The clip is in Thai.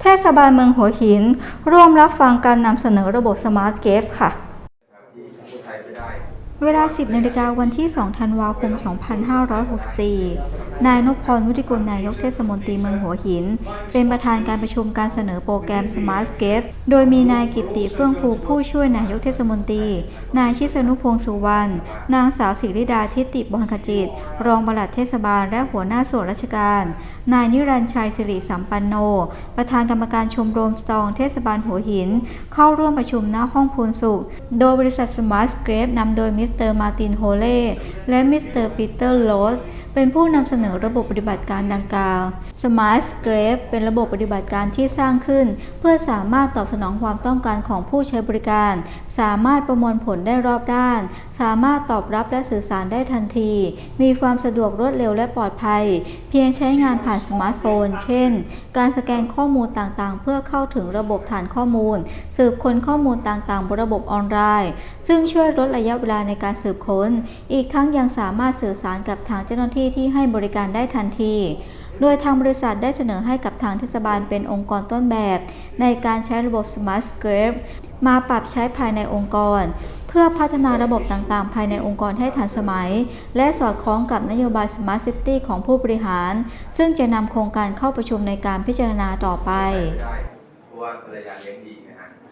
เทศบาลเมืองหัวหิน ร่วมรับฟังการนำเสนอระบบสมาร์ทเกฟค่ะ เวลา 10นาฬิกาวันที่ 2 ธันวาคม 2564 นายนพพรวุฒิกุลนายกเทศมนตรีเมืองหัวหิน เป็นประธานการประชุมการเสนอโปรแกรม Smart g a t e โดยมีนายกิตติเฟื่องฟูผู้ช่วยนายกเทศมนตรี นายชิสนุพงษ์สุวรรณ นางสาวศิริดาทิติบรขจิต รองปลัดเทศบาลและหัวหน้าส่วนราชการ นายนิรันชัยสิริสัมปันโน ประธานกรรมการชมรมสตองเทศบาลหัวหิน เข้าร่วมประชุมณห้องพูนสุข โดยบริษัท Smart g a p e นำโดยมิสเตอร์มาร์ตินโฮเล่และมิสเตอร์ปีเตอร์โรส เป็นผู้นำเสนอระบบปฏิบัติการดังกล่าว Smart s c r a p e เป็นระบบปฏิบัติการที่สร้างขึ้น เพื่อสามารถตอบสนองความต้องการของผู้ใช้บริการ สามารถประมวลผลได้รอบด้าน สามารถตอบรับและสื่อสารได้ทันที มีความสะดวกรวดเร็วและปลอดภัย เพียงใช้งานผ่านสมาร์ทโฟน เช่น การสแกนข้อมูลต่างๆ เพื่อเข้าถึงระบบฐานข้อมูล สืบค้นข้อมูลต่างๆ บนระบบออนไลน์ ซึ่งช่วยลดระยะเวลาในการสืบค้น อีกทั้งยังสามารถสื่อสารกับทางเจ้าหน้าที่ที่ให้บริการได้ทันที โดยทางบริษัทได้เสนอให้กับทางเทศบาลเป็นองค์กรต้นแบบ ในการใช้ระบบ Smart Script มาปรับใช้ภายในองค์กร เพื่อพัฒนาระบบต่างๆ ภายในองค์กรให้ทันสมัย และสอดคล้องกับนโยบาย Smart City ของผู้บริหาร ซึ่งจะนำโครงการเข้าประชุมในการพิจารณาต่อไป